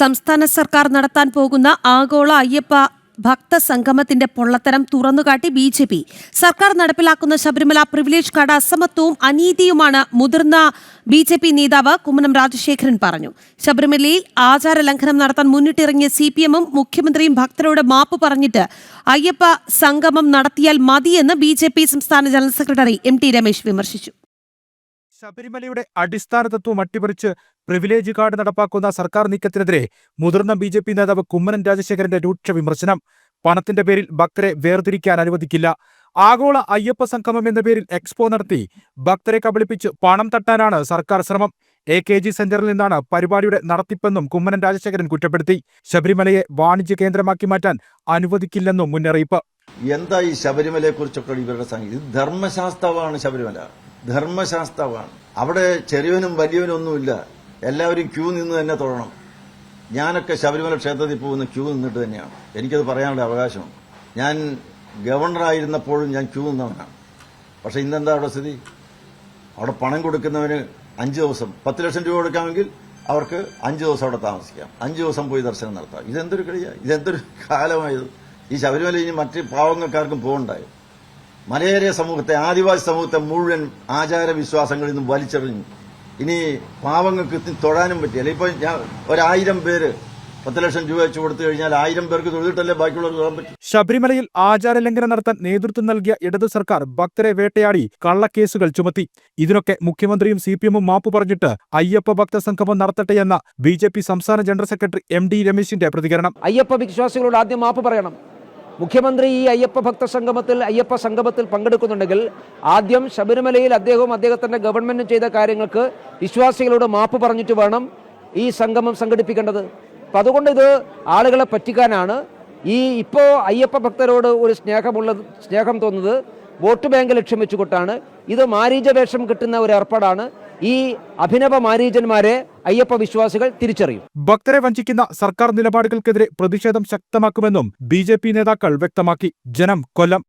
സംസ്ഥാന സർക്കാർ നടത്താൻ പോകുന്ന ആഗോള അയ്യപ്പ ഭക്ത സംഗമത്തിന്റെ പൊള്ളത്തരം തുറന്നുകാട്ടി ബി ജെ പി. സർക്കാർ നടപ്പിലാക്കുന്ന ശബരിമല പ്രിവിലേജ് കാർഡ് അസമത്വവും അനീതിയുമാണ് മുതിർന്ന ബി ജെ പി നേതാവ് കുമ്മനം രാജശേഖരൻ പറഞ്ഞു. ശബരിമലയിൽ ആചാര ലംഘനം നടത്താൻ മുന്നിട്ടിറങ്ങിയ സി പി എമ്മും മുഖ്യമന്ത്രിയും ഭക്തരോട് മാപ്പ് പറഞ്ഞിട്ട് അയ്യപ്പ സംഗമം നടത്തിയാൽ മതിയെന്ന് ബി ജെ പി സംസ്ഥാന general secretary M T Ramesh വിമർശിച്ചു. ശബരിമലയുടെ അടിസ്ഥാന തത്വം അട്ടിമറിച്ച് പ്രിവിലേജ് കാർഡ് നടപ്പാക്കുന്ന സർക്കാർ നീക്കത്തിനെതിരെ മുതിർന്ന ബി ജെ പി നേതാവ് കുമ്മനം രാജശേഖരന്റെ രൂക്ഷ വിമർശനം. പണത്തിന്റെ പേരിൽ ഭക്തരെ വേർതിരിക്കാൻ അനുവദിക്കില്ല. ആഗോള അയ്യപ്പ സംഗമം എന്ന പേരിൽ എക്സ്പോ നടത്തി ഭക്തരെ കബളിപ്പിച്ച് പണം തട്ടാനാണ് സർക്കാർ ശ്രമം. എ കെ ജി സെന്ററിൽ നിന്നാണ് പരിപാടിയുടെ നടത്തിപ്പെന്നും കുമ്മനം രാജശേഖരൻ കുറ്റപ്പെടുത്തി. ശബരിമലയെ വാണിജ്യ കേന്ദ്രമാക്കി മാറ്റാൻ അനുവദിക്കില്ലെന്നും മുന്നറിയിപ്പ്. എന്താ ഈ ശബരിമലയെ കുറിച്ചൊക്കെ ഇവരുടെ സംഗീതം? ധർമ്മശാസ്ത്രമാണ് ശബരിമല. ധർമ്മശാസ്ത്രമാണ് അവിടെ ചെറിയവനും വലിയവനും ഒന്നുമില്ല. എല്ലാവരും ക്യൂ നിന്ന് തന്നെ തൊഴണം. ഞാനൊക്കെ ശബരിമല ക്ഷേത്രത്തിൽ പോകുന്ന ക്യൂ നിന്നിട്ട് തന്നെയാണ്. എനിക്കത് പറയാനുള്ള അവകാശമാണ് ഞാൻ ഗവർണറായിരുന്നപ്പോഴും ഞാൻ ക്യൂ നിന്നവനാണ്. പക്ഷെ ഇന്നെന്താ അവിടെ സ്ഥിതി? അവിടെ പണം കൊടുക്കുന്നവന് അഞ്ച് ദിവസം പത്ത് ലക്ഷം രൂപ കൊടുക്കാമെങ്കിൽ അവർക്ക് അഞ്ച് ദിവസം അവിടെ താമസിക്കാം. അഞ്ച് ദിവസം പോയി ദർശനം നടത്താം. ഇതെന്തൊരു കളിയ? ഇതെന്തൊരു കാലമായത്? ഈ ശബരിമല ഇനി മറ്റ് പാവങ്ങൾക്കാർക്കും പോകണ്ടായി? മലയേറിയ സമൂഹത്തെ ആദിവാസി സമൂഹത്തെ മുഴുവൻ ആചാരവിശ്വാസങ്ങളിൽ നിന്നും വലിച്ചെറിഞ്ഞു. ഇനി പാവങ്ങൾക്ക് തൊഴാനും പറ്റിയല്ല ഇപ്പൊ ഞാൻ ഒരായിരം പേര് പത്ത് ലക്ഷം രൂപ വെച്ച് കൊടുത്തു കഴിഞ്ഞാൽ ആയിരം പേർക്ക് തൊഴുതിട്ടല്ലേ ബാക്കിയുള്ളവർ തൊഴാൻ പറ്റും? ശബരിമലയിൽ ആചാരലംഘനം നടത്താൻ നേതൃത്വം നൽകിയ ഇടതു സർക്കാർ ഭക്തരെ വേട്ടയാടി കള്ളക്കേസുകൾ ചുമത്തി. ഇതിനൊക്കെ മുഖ്യമന്ത്രിയും സി പി എമ്മും മാപ്പ് പറഞ്ഞിട്ട് അയ്യപ്പ ഭക്ത സംഗമം നടത്തട്ടെയെന്ന ബി ജെ പി സംസ്ഥാന ജനറൽ സെക്രട്ടറി എം ഡി രമേശിന്റെ പ്രതികരണം. അയ്യപ്പ വിശ്വാസികളോട് ആദ്യം മാപ്പ് പറയണം. മുഖ്യമന്ത്രി ഈ അയ്യപ്പ ഭക്ത സംഗമത്തിൽ അയ്യപ്പ സംഗമത്തിൽ പങ്കെടുക്കുന്നുണ്ടെങ്കിൽ ആദ്യം ശബരിമലയിൽ അദ്ദേഹവും അദ്ദേഹത്തിന്റെ ഗവൺമെന്റ് ചെയ്ത കാര്യങ്ങൾക്ക് വിശ്വാസികളോട് മാപ്പ് പറഞ്ഞിട്ട് വേണം ഈ സംഗമം സംഘടിപ്പിക്കേണ്ടത്. അപ്പം അതുകൊണ്ട് ഇത് ആളുകളെ പറ്റിക്കാനാണ്. ഈ ഇപ്പോൾ അയ്യപ്പ ഭക്തരോട് ഒരു സ്നേഹമുള്ള സ്നേഹം തോന്നുന്നത് വോട്ട് ബാങ്ക് ലക്ഷ്യം വെച്ചുകൊണ്ടാണ്. ഇത് മാരീജവേഷം കിട്ടുന്ന ഒരു ഏർപ്പാടാണ്. ഈ അഭിനവ മാരീചന്മാരെ അയ്യപ്പ വിശ്വാസികൾ തിരിച്ചറിയും. ഭക്തരെ വഞ്ചിക്കുന്ന സർക്കാർ നിലപാടുകൾക്കെതിരെ പ്രതിഷേധം ശക്തമാക്കുമെന്നും ബി നേതാക്കൾ വ്യക്തമാക്കി. ജനം കൊല്ലം.